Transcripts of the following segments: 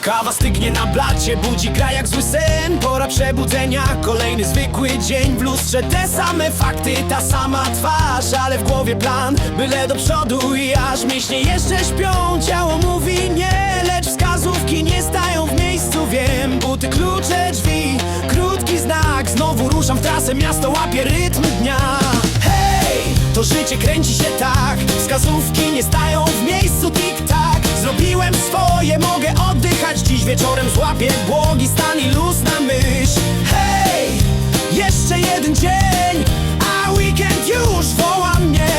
Kawa stygnie na blacie, budzi kraj jak zły sen. Pora przebudzenia, kolejny zwykły dzień W lustrze. Te same fakty, ta sama twarz Ale w głowie plan, byle do przodu I aż. Mięśnie jeszcze śpią Ciało mówi nie, lecz wskazówki nie stają w miejscu. Wiem, buty, klucze, drzwi, krótki znak. Znowu ruszam w trasę, miasto łapie rytm dnia. Hej, to życie kręci się tak Wskazówki nie stają w miejscu wieczorem złapię błogi stan i luz na myśl. Hej, jeszcze jeden dzień A weekend już woła mnie.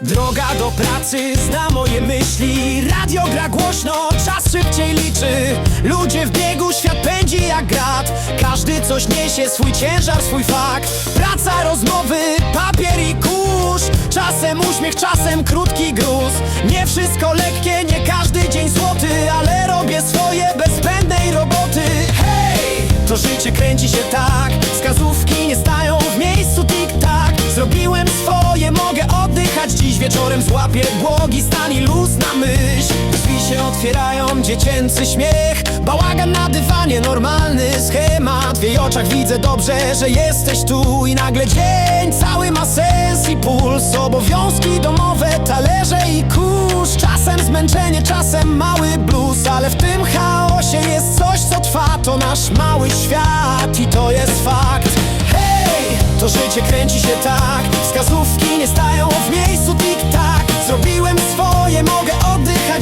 Droga do pracy zna moje myśli. Radio gra głośno, czas szybciej liczy. Ludzie w biegu, świat pędzi jak grat. Każdy coś niesie, swój ciężar, swój fakt. Praca, rozmowy, papier i kurz Czasem uśmiech, czasem krótki gruz. Nie wszystko lekkie, nie każdy dzień złoty Ale robię swoje bez roboty. Hej, to życie kręci się tak. Wskazówki nie stają w miejscu tik-tak Zrobiłem swoje, mogę oddychać. Dziś wieczorem złapię błogi stan i luz na myśl. Drzwi się otwierają, dziecięcy śmiech. Bałagan na dywanie, normalny Jej oczach widzę dobrze, że jesteś tu. I nagle dzień cały ma sens i puls. Obowiązki domowe, talerze i kurz. Czasem zmęczenie, czasem mały blues. Ale w tym chaosie jest coś, co trwa. To nasz mały świat i to jest fakt. Hej, to życie kręci się tak. Wskazówki nie stają w miejscu tik-tak. Zrobiłem swoje, mogę oddychać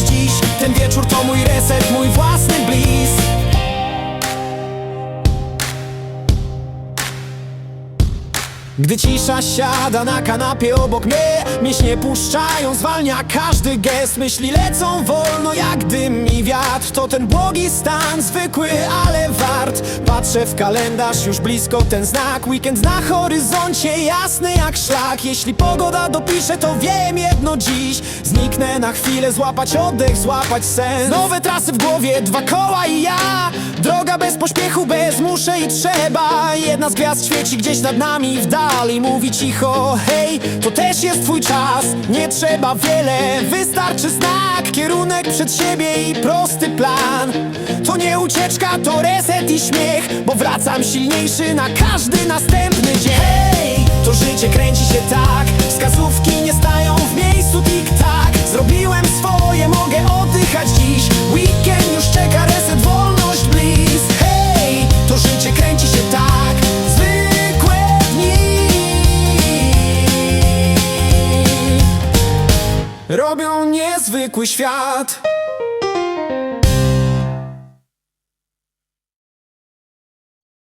Gdy cisza siada na kanapie obok mnie Mięśnie puszczają, zwalnia każdy gest. Myśli lecą wolno jak dym i wiatr. To ten błogi stan, zwykły, ale wart Patrzę w kalendarz, już blisko ten znak. Weekend na horyzoncie, jasny jak szlak. Jeśli pogoda dopisze, to wiem jedno dziś. Zniknę na chwilę, złapać oddech, złapać sens Nowe trasy w głowie, dwa koła i ja. Droga bez pośpiechu, bez muszę i trzeba. Jedna z gwiazd świeci gdzieś nad nami w dali Mówi cicho, hej, to też jest twój czas. Nie trzeba wiele, wystarczy znak Kierunek przed siebie i prosty plan. To nie ucieczka, to reset i śmiech Bo wracam silniejszy na każdy następny dzień. Hej, to życie kręci się tak Wskazówki nie stają w miejscu tik-tak Zrobiłem swoje, mogę oddychać dziś. Weekend już czeka, reset, wolność, bliss Hej, to życie kręci się tak Zwykłe dni. Robią niezwykły świat